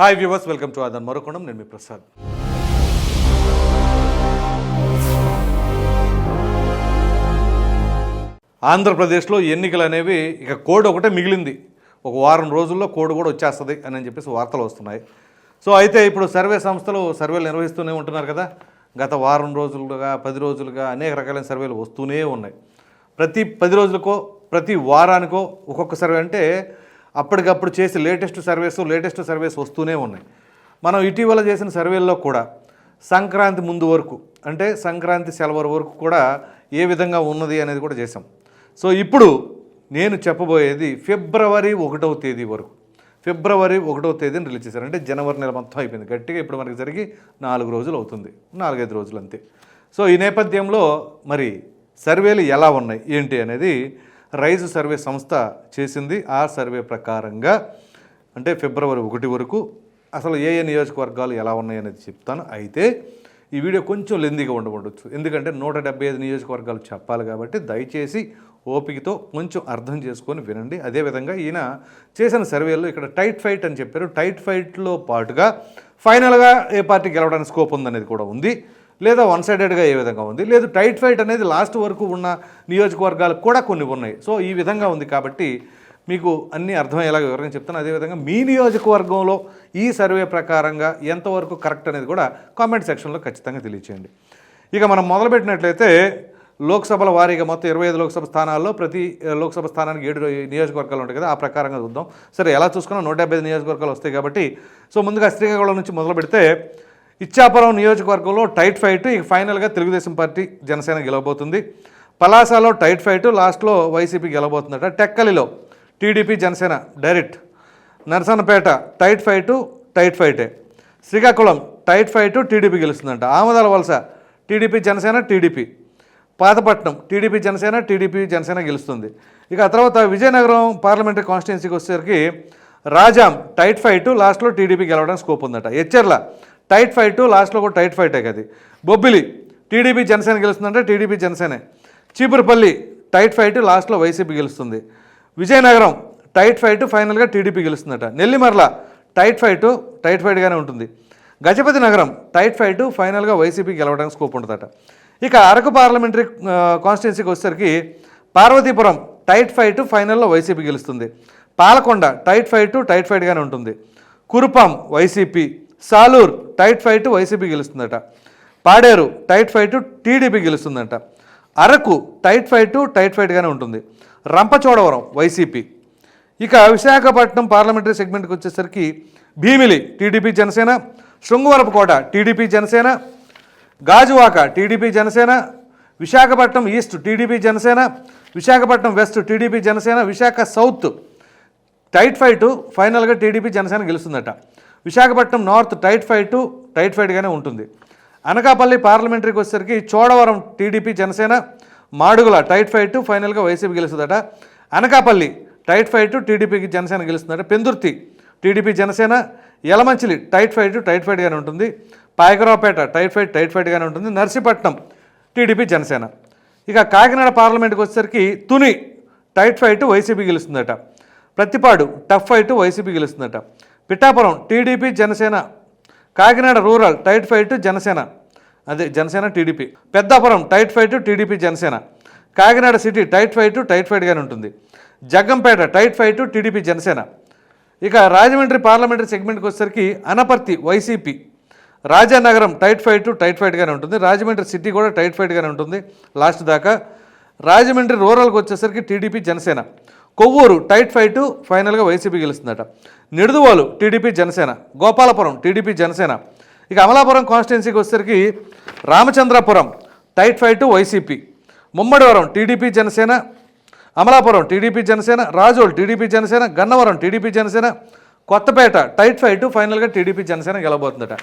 Hi viewers welcome to ఆదన్ మరొకొండం నేను మీ ప్రసాద్ ఆంధ్రప్రదేశ్లో ఎన్నికలు అనేవి ఇక కోడ్ ఒకటే మిగిలింది ఒక వారం రోజుల్లో కోడ్ కూడా వచ్చేస్తుంది అని చెప్పేసి వార్తలు వస్తున్నాయి సో అయితే ఇప్పుడు సర్వే సంస్థలు సర్వేలు నిర్వహిస్తూనే ఉంటున్నారు కదా. గత వారం రోజులుగా పది రోజులుగా అనేక రకాలైన సర్వేలు వస్తూనే ఉన్నాయి. ప్రతి పది రోజులకో ప్రతి వారానికో ఒక్కొక్క సర్వే అంటే అప్పటికప్పుడు చేసి లేటెస్ట్ సర్వేస్ లేటెస్ట్ సర్వేస్ వస్తూనే ఉన్నాయి. మనం ఇటీవల చేసిన సర్వేల్లో కూడా సంక్రాంతి ముందు వరకు అంటే సంక్రాంతి సెలవు వరకు కూడా ఏ విధంగా ఉన్నది అనేది కూడా చేసాం సో ఇప్పుడు నేను చెప్పబోయేది ఫిబ్రవరి ఒకటవ తేదీ వరకు. ఫిబ్రవరి ఒకటవ తేదీని రిలీజ్ చేశారు. అంటే జనవరి నెల మొత్తం అయిపోయింది. గట్టిగా ఇప్పుడు మనకి జరిగి నాలుగు రోజులు అవుతుంది. నాలుగైదు రోజులు అంతే సో ఈ నేపథ్యంలో మరి సర్వేలు ఎలా ఉన్నాయి? ఏంటి అనేది రైజ్ సర్వే సంస్థ చేసింది ఆ సర్వే ప్రకారంగా అంటే ఫిబ్రవరి ఒకటి వరకు అసలు ఏ ఏ నియోజకవర్గాలు ఎలా ఉన్నాయనేది చెప్తాను. అయితే ఈ వీడియో కొంచెం లెందీగా ఉండవచ్చు ఎందుకంటే నూట డెబ్బై ఐదు నియోజకవర్గాలు చెప్పాలి కాబట్టి దయచేసి ఓపికతో కొంచెం అర్థం చేసుకొని వినండి. అదేవిధంగా ఈయన చేసిన సర్వేలో ఇక్కడ టైట్ ఫైట్ అని చెప్పారు. టైట్ ఫైట్లో పాటుగా ఫైనల్గా ఏ పార్టీ గెలవడానికి స్కోప్ ఉందనేది కూడా ఉంది. లేదా వన్ సైడెడ్గా ఏ విధంగా ఉంది లేదు టైట్ ఫైట్ అనేది లాస్ట్ వరకు ఉన్న నియోజకవర్గాలు కూడా కొన్ని ఉన్నాయి. సో ఈ విధంగా ఉంది కాబట్టి మీకు అన్నీ అర్థమయ్యేలాగా వివరంగా చెప్తాను. అదేవిధంగా మీ నియోజకవర్గంలో ఈ సర్వే ప్రకారంగా ఎంతవరకు కరెక్ట్ అనేది కూడా కామెంట్ సెక్షన్లో ఖచ్చితంగా తెలియచేయండి. ఇక మనం మొదలుపెట్టినట్లయితే లోక్సభల వారీగా మొత్తం ఇరవై ఐదు లోక్సభ స్థానాల్లో ప్రతి లోక్సభ స్థానానికి ఏడు నియోజకవర్గాలు ఉంటాయి కదా ఆ ప్రకారంగా చూద్దాం. సరే ఎలా చూసుకున్నా నూట డెబ్బై ఐదు నియోజకవర్గాలు వస్తాయి కాబట్టి సో ముందుగా శ్రీకాకుళం నుంచి మొదలు పెడితే ఇచ్చాపురం నియోజకవర్గంలో టైట్ ఫైట్ ఇక ఫైనల్గా తెలుగుదేశం పార్టీ జనసేన గెలవబోతుంది. పలాసలో టైట్ ఫైట్ లాస్ట్లో వైసీపీ గెలవబోతుందట. టెక్కలిలో TDP Janasena direct. Narasannapeta tight fight tight ఫైటే. Srikakulam tight fight TDP గెలుస్తుందంట. Amadalavalasa TDP Janasena TDP. Pathapatnam TDP Janasena TDP Janasena గెలుస్తుంది. ఇక ఆ తర్వాత విజయనగరం పార్లమెంటరీ కాన్స్టిట్యున్సీకి వచ్చేసరికి రాజాం టైట్ ఫైట్ లాస్ట్లో టీడీపీ గెలవడానికి స్కోప్ ఉందట. హెచ్చర్ల టైట్ ఫైట్ లాస్ట్లో కూడా టైట్ ఫైటే కది బొబ్బిలి టీడీపీ జనసేన గెలుస్తుందంటే టీడీపీ జనసేనే. చీపురుపల్లి టైట్ ఫైట్ లాస్ట్లో వైసీపీ గెలుస్తుంది. విజయనగరం టైట్ ఫైట్ ఫైనల్గా టీడీపీ గెలుస్తుందట. నెల్లిమర్ల టైట్ ఫైట్ టైట్ ఫైట్గానే ఉంటుంది. గజపతి నగరం టైట్ ఫైట్ ఫైనల్గా వైసీపీ గెలవడానికి స్కోప్ ఉంటుందట. ఇక అరకు పార్లమెంటరీ కాన్స్టిట్యున్సీకి వచ్చేసరికి పార్వతీపురం టైట్ ఫైట్ ఫైనల్లో వైసీపీ గెలుస్తుంది. పాలకొండ టైట్ ఫైట్ టైట్ ఫైట్గానే ఉంటుంది. Kurupam YCP. Saluru tight fight YCP గెలుస్తుందట. Paderu tight fight TDP గెలుస్తుందట. అరకు టైట్ ఫైట్ టైట్ ఫైట్గానే ఉంటుంది. రంపచోడవరం వైసీపీ. ఇక విశాఖపట్నం పార్లమెంటరీ సెగ్మెంట్కి వచ్చేసరికి Bheemili TDP Janasena Srungavarapukota TDP Janasena Gajuwaka TDP Janasena Visakhapatnam east TDP Janasena Visakhapatnam west TDP Janasena Visakha south tight fight ఫైనల్గా TDP Janasena గెలుస్తుందట. Visakhapatnam north tight fight tight ఫైట్గానే ఉంటుంది. అనకాపల్లి పార్లమెంటరీకి వచ్చేసరికి Chodavaram TDP Janasena Madugula tight fight ఫైనల్గా YCP గెలుస్తుందట. Anakapalli tight fight టీడీపీకి Janasena గెలుస్తుందట. Pendurthi TDP Janasena Yelamanchili tight fight tight ఫైట్గానే ఉంటుంది. Payakaraopeta tight fight tight ఫైట్గానే ఉంటుంది. నర్సీపట్నం టీడీపీ జనసేన. ఇక కాకినాడ పార్లమెంట్కి వచ్చేసరికి తుని టైట్ ఫైట్ వైసీపీ గెలుస్తుందట. Prathipadu tough fight YCP గెలుస్తుందట. Pithapuram TDP Janasena. Kakinada rural tight fight Janasena. అదే Janasena TDP. Peddapuram tight fight TDP Janasena. Kakinada city tight fight tight ఫైట్గానే ఉంటుంది. Jaggampeta tight fight TDP Janasena. ఇక Rajahmundry parliamentary సెగ్మెంట్కి వచ్చేసరికి Anaparthi YCP. Rajanagaram tight fight tight ఫైట్గానే ఉంటుంది. Rajahmundry city కూడా tight ఫైట్గానే ఉంటుంది. Last దాకా రాజమండ్రి రూరల్కి వచ్చేసరికి TDP Janasena. Kovvur tight fight ఫైనల్గా వైసీపీ గెలుస్తుందట. నిడుదువాలు టీడీపీ జనసేన. గోపాలపురం టీడీపీ జనసేన. ఇక అమలాపురం కాన్స్టిట్యున్సీకి వచ్చేసరికి Ramachandrapuram tight fight YCP. Mummidivaram TDP Janasena. Amalapuram TDP Janasena. Razole TDP Janasena. Gannavaram TDP Janasena. Kothapeta tight fight ఫైనల్గా టీడీపీ జనసేన గెలబోతుందట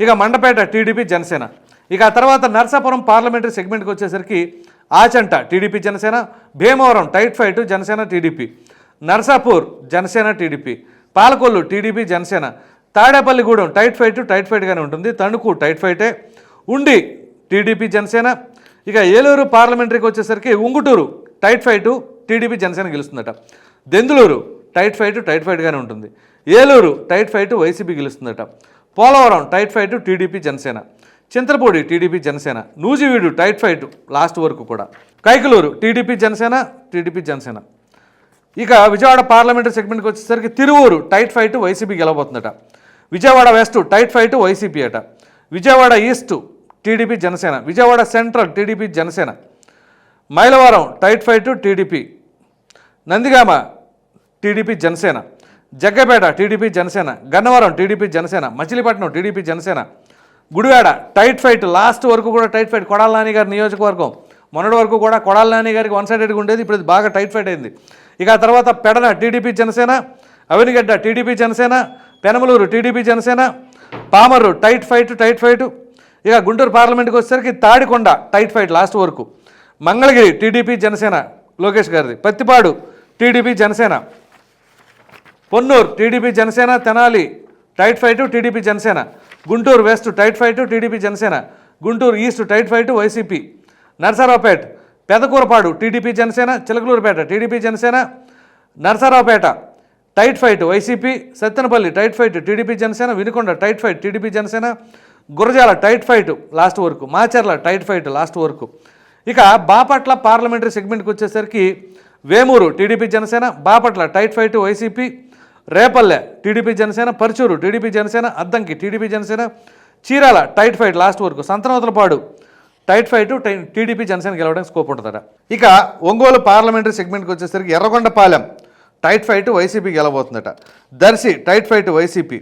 ఇక మండపేట టీడీపీ జనసేన. ఇక ఆ తర్వాత నర్సాపురం పార్లమెంటరీ సెగ్మెంట్కి వచ్చేసరికి Achanta TDP Janasena Bhimavaram tight fight Janasena TDP. Narsapur Janasena TDP. Palakollu TDP Janasena. Tadepalligudem tight fight tight ఫైట్గానే ఉంటుంది. Tanuku tight ఫైటే. ఉండి టీడీపీ జనసేన. ఇక ఏలూరు పార్లమెంటరీకి వచ్చేసరికి Unguturu tight fight TDP Janasena గెలుస్తుందట. Denduluru tight fight tight ఫైట్గానే ఉంటుంది. Eluru tight fight YCP గెలుస్తుందట. Polavaram tight fight TDP Janasena. Chintalapudi TDP Janasena Nuzvid tight fight last వరకు కూడా. Kaikaluru TDP Janasena TDP Janasena. ఇక విజయవాడ పార్లమెంటరీ సెగ్మెంట్కి వచ్చేసరికి Tiruvuru tight fight YCP గెలవబోతుందట. Vijayawada west tight fight YCP అట. Vijayawada east TDP Janasena. Vijayawada central TDP Janasena. Mylavaram tight fight TDP. Nandigama TDP Janasena. Jaggapeta TDP Janasena. Gannavaram TDP Janasena. Machilipatnam TDP Janasena. Gudivada tight fight last వరకు కూడా tight fight Kodali Nani గారి నియోజకవర్గం. మొన్నటి వరకు కూడా కొడాల నాని గారికి one సైడెడ్గా ఉండేది. ఇప్పుడు ఇది బాగా టైట్ ఫైట్ అయింది. ఇక తర్వాత Pedana TDP Janasena Avanigadda TDP Janasena Penamaluru TDP Janasena Pamarru tight fight tight fight ఇక గుంటూరు పార్లమెంట్కి వచ్చేసరికి తాడికొండ టైట్ ఫైట్ లాస్ట్ వరకు. మంగళగిరి టీడీపీ జనసేన లోకేష్ గారిది. Pattipadu TDP Janasena. Ponnuru TDP Janasena Tenali tight fight TDP Janasena. Guntur west tight fight TDP Janasena Guntur east tight fight YCP. Narasaraopet Pedakurapadu TDP Janasena Chilakaluripet TDP Janasena Narasaraopet tight fight YCP Sattenapalle tight fight TDP Janasena Vinukonda tight fight TDP Janasena Gurazala tight fight last వరకు Macherla tight fight last వరకు. ఇక Bapatla parliamentary సెగ్మెంట్కి వచ్చేసరికి Vemuru TDP Janasena Bapatla tight fight YCP Repalle TDP Janasena Parchur TDP Janasena Addanki TDP Janasena Chirala tight fight last వరకు Santhanuthalapadu tight fight టై- TDP Janasena గెలవడానికి scope ఉంటుందట. ఇక ఒంగోలు పార్లమెంటరీ సెగ్మెంట్కి వచ్చేసరికి Yerragondapalem tight fight YCP గెలబోతుందట Darsi tight fight YCP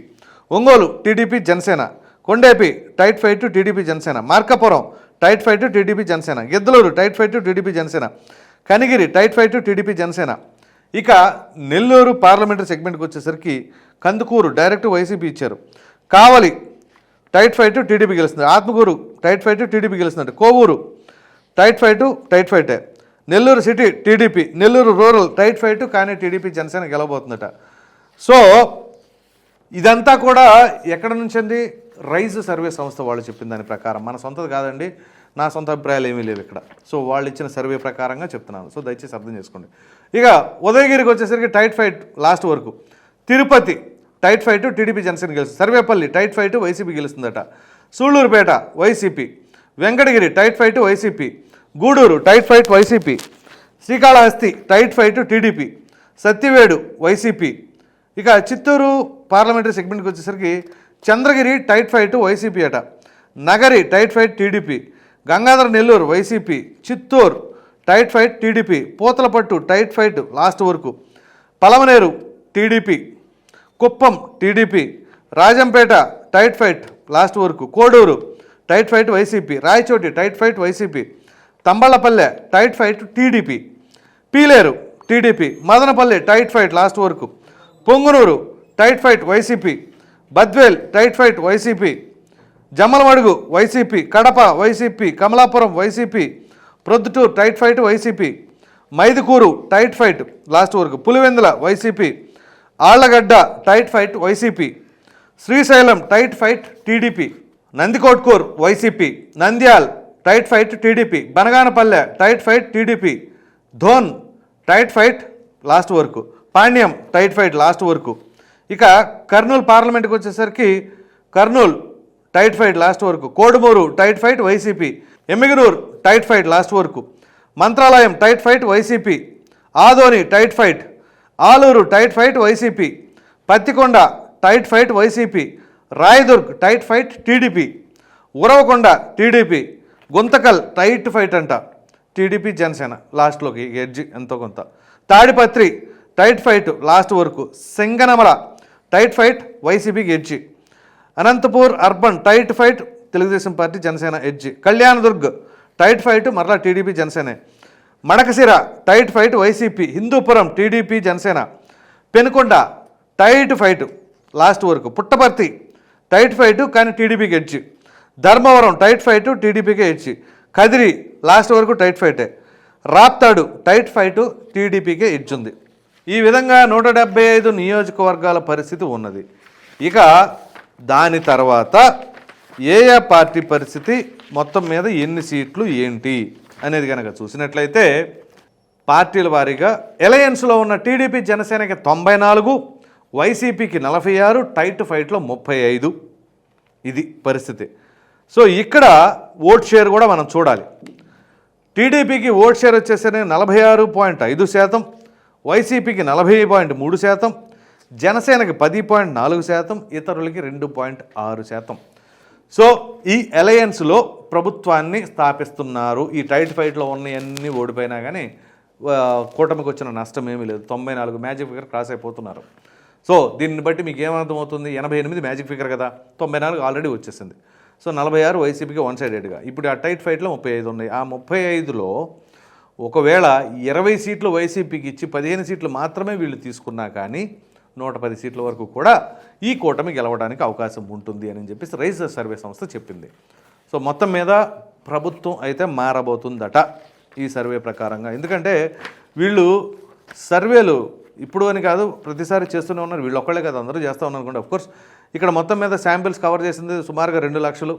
Ongole TDP Janasena Kondapi tight fight TDP Janasena Markapuram tight fight TDP Janasena Giddalur tight fight TDP Janasena Kanigiri tight fight TDP Janasena ఇక Nellore parliamentary సెగ్మెంట్కి వచ్చేసరికి Kandukur direct YCP ఇచ్చారు. కావలి tight fight TDP గెలుస్తుంది. Atmakur tight fight TDP గెలుస్తుంది Kovur tight fight tight ఫైటే. Nellore city TDP. Nellore rural tight fight కానీ TDP Janasena గెలవబోతుందట. So ఇదంతా కూడా ఎక్కడ నుంచి అండి రైజ్ సర్వే సంస్థ వాళ్ళు చెప్పిన దాని ప్రకారం. మన సొంతది కాదండి. నా సొంత అభిప్రాయాలు ఏమీ లేవు ఇక్కడ. సో వాళ్ళు ఇచ్చిన సర్వే ప్రకారంగా చెప్తున్నాను. సో దయచేసి అర్థం చేసుకోండి. ఇక ఉదయగిరికి వచ్చేసరికి టైట్ ఫైట్ లాస్ట్ వరకు. Tirupati tight fight TDP Janasena గెలుస్తుంది. Sarvepalli tight fight YCP గెలుస్తుందట. Sullurpeta YCP. Venkatagiri tight fight YCP. Gudur tight fight YCP. Srikalahasti tight fight TDP. Satyavedu YCP. ఇక చిత్తూరు పార్లమెంటరీ సెగ్మెంట్కి వచ్చేసరికి చంద్రగిరి టైట్ ఫైట్ వైసీపీ అట. Nagari tight fight TDP. Gangadhara Nellore YCP Chittoor tight fight TDP Puthalapattu tight fight last వరకు. Palamaner TDP Kuppam TDP Rajampet tight fight last వరకు. Koduru tight fight YCP Rayachoti tight fight YCP Thamballapalle tight fight TDP Pileru TDP Madanapalle tight fight last వరకు. Punganur tight fight YCP Badvel tight fight YCP Jammalamadugu YCP Kadapa YCP Kamalapuram YCP Proddatur tight fight YCP Mydukur tight fight last వరకు Pulivendula YCP Allagadda tight fight YCP Srisailam tight fight TDP Nandikotkur YCP Nandyal tight fight TDP Banaganapalle tight fight TDP Dhone tight fight last వరకు Panyam tight fight last వరకు. ఇక కర్నూలు పార్లమెంట్కి వచ్చేసరికి Kurnool tight fight last వరకు Kodumur tight fight YCP Yemmiganur tight fight last వరకు Mantralayam tight fight YCP Adoni tight fight Aluru tight fight YCP Pattikonda tight fight YCP Rayadurg tight fight TDP Uravakonda TDP Guntakal tight fight అంట TDP Janasena లాస్ట్లోకి edge ఎంతో కొంత Tadipatri tight fight last వరకు Singanamala tight fight వైసీపీకి edge Anantapur urban tight fight Telugu Desam party Janasena edge. Kalyandurg tight fight మరలా TDP జనసేనే. Madakasira tight fight YCP. Hindupur TDP Janasena. Penukonda tight fight last వరకు. Puttaparthi tight fight కానీ టీడీపీకి edge. Dharmavaram tight fight టీడీపీకే edge. Kadiri last వరకు tight ఫైటే. Raptadu tight fight టీడీపీకే ఇచ్చింది ఈ విధంగా నూట డెబ్బై ఐదు నియోజకవర్గాల పరిస్థితి ఉన్నది. ఇక దాని తర్వాత ఏ ఏ పార్టీ పరిస్థితి మొత్తం మీద ఎన్ని సీట్లు ఏంటి అనేది కనుక చూసినట్లయితే పార్టీల వారీగా ఎలయన్స్లో ఉన్న టీడీపీ జనసేనకి తొంభై నాలుగు వైసీపీకి నలభై ఆరు టైట్ ఫైట్లో ముప్పై ఐదు. ఇది పరిస్థితి. సో ఇక్కడ ఓట్ షేర్ కూడా మనం చూడాలి. టీడీపీకి ఓట్ షేర్ వచ్చేసరికి నలభై ఆరు పాయింట్ ఐదు శాతం వైసీపీకి నలభై పాయింట్ మూడు శాతం జనసేనకి పది పాయింట్ నాలుగు శాతం ఇతరులకి రెండు పాయింట్ ఆరు శాతం. సో ఈ అలయన్స్లో ప్రభుత్వాన్ని స్థాపిస్తున్నారు. ఈ టైట్ ఫైట్లో ఉన్నవన్నీ ఓడిపోయినా కానీ కూటమికి వచ్చిన నష్టం ఏమీ లేదు. తొంభై నాలుగు మ్యాజిక్ ఫిగర్ క్రాస్ అయిపోతున్నారు. సో దీన్ని బట్టి మీకు ఏమర్థమవుతుంది? ఎనభై ఎనిమిది మ్యాజిక్ ఫిగర్ కదా. తొంభై నాలుగు ఆల్రెడీ వచ్చేసింది. సో నలభై ఆరు వైసీపీకి వన్ సైడెడ్గా ఇప్పుడు ఆ టైట్ ఫైట్లో ముప్పై ఐదు ఉన్నాయి. ఆ ముప్పై ఐదులో ఒకవేళ ఇరవై సీట్లు వైసీపీకి ఇచ్చి పదిహేను సీట్లు మాత్రమే వీళ్ళు తీసుకున్నా కానీ నూట పది సీట్ల వరకు కూడా ఈ కూటమి గెలవడానికి అవకాశం ఉంటుంది అని చెప్పేసి రైస్ సర్వే సంస్థ చెప్పింది. సో మొత్తం మీద ప్రభుత్వం అయితే మారబోతుందట ఈ సర్వే ప్రకారంగా. ఎందుకంటే వీళ్ళు సర్వేలు ఇప్పుడు అని కాదు ప్రతిసారి చేస్తూనే ఉన్నారు. వీళ్ళు ఒక్కళ్ళే కాదు అందరూ చేస్తూ ఉన్నారు అనుకోండి కోర్స్ ఇక్కడ మొత్తం మీద శాంపిల్స్ కవర్ చేసింది సుమారుగా రెండు లక్షలు.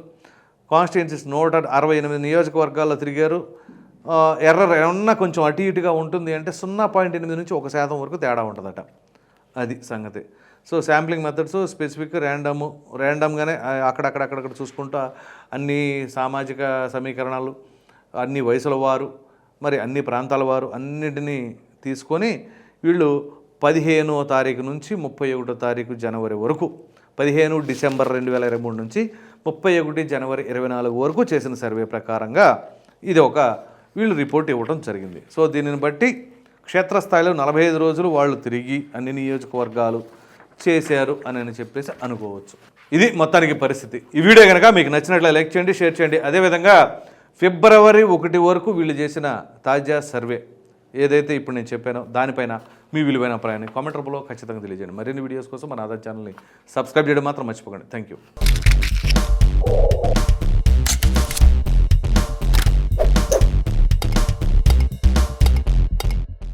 కాన్స్టిట్యున్సీస్ నూట అరవై ఎనిమిది నియోజకవర్గాల్లో తిరిగారు. ఎర్ర ఎర్రర్ ఏమన్నా కొంచెం అటు ఇటుగా ఉంటుంది అంటే సున్నా పాయింట్ ఎనిమిది నుంచి ఒక శాతం వరకు తేడా ఉంటుందట. అది సంగతి. So sampling methods specific random ర్యాండమ్గానే అక్కడక్కడ అక్కడక్కడ చూసుకుంటా అన్ని సామాజిక సమీకరణాలు అన్ని వయసుల వారు మరి అన్ని ప్రాంతాల వారు అన్నిటినీ తీసుకొని వీళ్ళు పదిహేనో తారీఖు నుంచి ముప్పై ఒకటో తారీఖు జనవరి వరకు పదిహేను డిసెంబర్ రెండు వేల ఇరవై మూడు నుంచి ముప్పై ఒకటి జనవరి ఇరవై నాలుగు వరకు చేసిన సర్వే ప్రకారంగా ఇది ఒక వీళ్ళు రిపోర్ట్ ఇవ్వడం జరిగింది. సో దీనిని బట్టి క్షేత్రస్థాయిలో నలభై ఐదు రోజులు వాళ్ళు తిరిగి అన్ని నియోజకవర్గాలు చేశారు అని అని చెప్పేసి అనుకోవచ్చు. ఇది మొత్తానికి పరిస్థితి. ఈ వీడియో కనుక మీకు నచ్చినట్లయితే లైక్ చేయండి షేర్ చేయండి. అదేవిధంగా ఫిబ్రవరి ఒకటి వరకు వీళ్ళు చేసిన తాజా సర్వే ఏదైతే ఇప్పుడు నేను చెప్పానో దానిపైన మీ విలువైన అభిప్రాయాన్ని కామెంట్ రూపంలో ఖచ్చితంగా తెలియజేయండి. మరిన్ని వీడియోస్ కోసం మన ఆధార్ ఛానల్ని సబ్స్క్రైబ్ చేయడం మాత్రం మర్చిపోకండి. Thank you